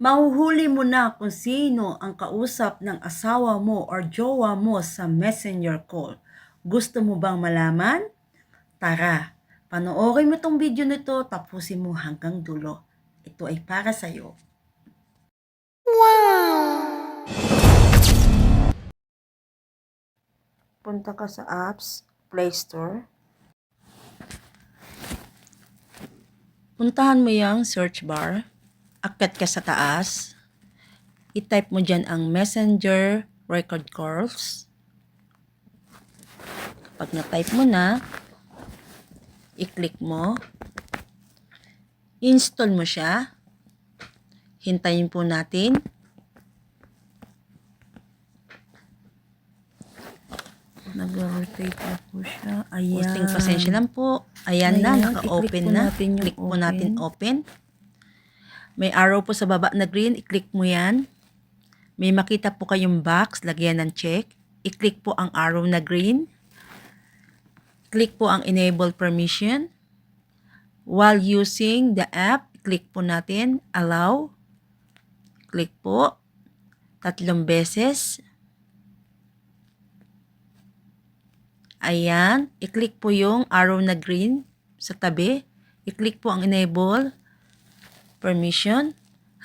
Mahuhuli mo na kung sino ang kausap ng asawa mo or jowa mo sa messenger call. Gusto mo bang malaman? Tara, panoorin mo tong video nito, tapusin mo hanggang dulo. Ito ay para sa'yo. Punta ka sa apps, Play Store. Puntahan mo yung search bar. Akyat ka sa taas. I-type mo dyan ang Messenger Record Calls. Kapag na-type mo na, i-click mo. Install mo siya. Hintayin po natin. Nag-rotate na po siya. Ayan. Hosting pasensya lang po. Ayan, na, Ayan, naka-open i-click po na. natin yung Click po natin open. May arrow po sa baba na green. I-click mo yan. May makita po kayong box. Lagyan ng check. I-click po ang arrow na green. Click po ang enable permission. While using the app, click po natin allow. Click po. Tatlong beses. Ayan. I-click po yung arrow na green sa tabi. I-click po ang enable permission.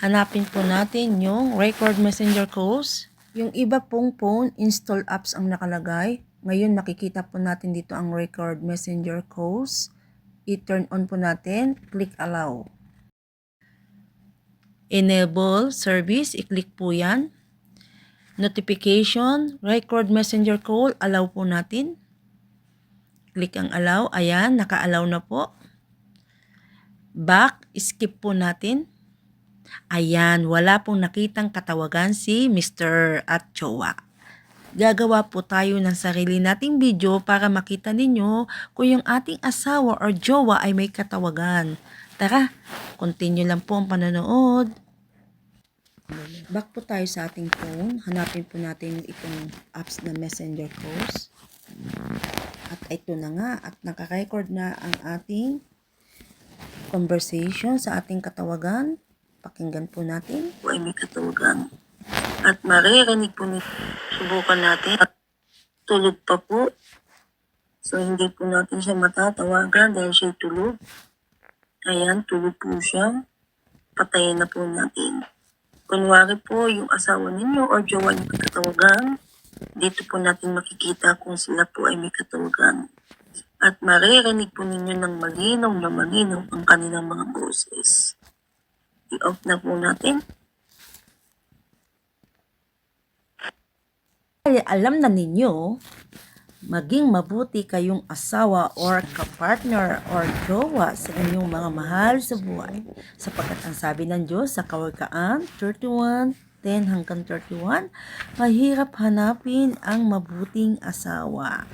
Hanapin po natin yung record messenger calls. Yung iba pong phone install apps ang nakalagay. Ngayon makikita po natin dito ang record messenger calls. I-turn on po natin. Click allow. Enable service. I-click po yan. Notification, record messenger call, allow po natin. Click ang allow. Ayan, naka-allow na po. Back, skip po natin. Ayan, wala pong nakitang katawagan si Mr. at Chowa. Gagawa po tayo ng sarili nating video para makita ninyo kung yung ating asawa or jowa ay may katawagan. Tara, continue lang po ang panonood. Back po tayo sa ating phone. Hanapin po natin itong apps na messenger calls. At ito na nga, at naka-record na ang ating conversation sa ating katawagan. Pakinggan po natin. Ay may katawagan. At maririnig po nito. Subukan natin. At tulog pa po. So, hindi po natin siya matatawagan dahil siya tulog. Ayan, tulog po siya. Patayin na po natin. Kunwari po, yung asawa ninyo or jowa niyo katawagan, dito po natin makikita kung sila po ay may katawagan. At maririnig po ninyo ng malinaw na malinaw ang kanilang mga boses. I-off na po natin. Ay, alam na ninyo, maging mabuti kayong asawa or kapartner or jowa sa inyong mga mahal sa buhay. Sapagkat ang sabi ng Diyos sa Kawarkaan 31, 10 hanggang 31, mahirap hanapin ang mabuting asawa.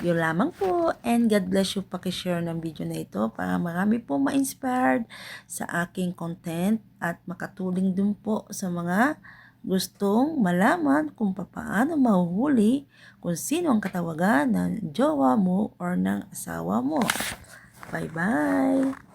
Yun lamang po and God bless you pakishare ng video na ito para marami po ma-inspired sa aking content at makatuling din po sa mga gustong malaman kung paano mahuhuli kung sino ang katawagan ng jowa mo or ng asawa mo. Bye-bye!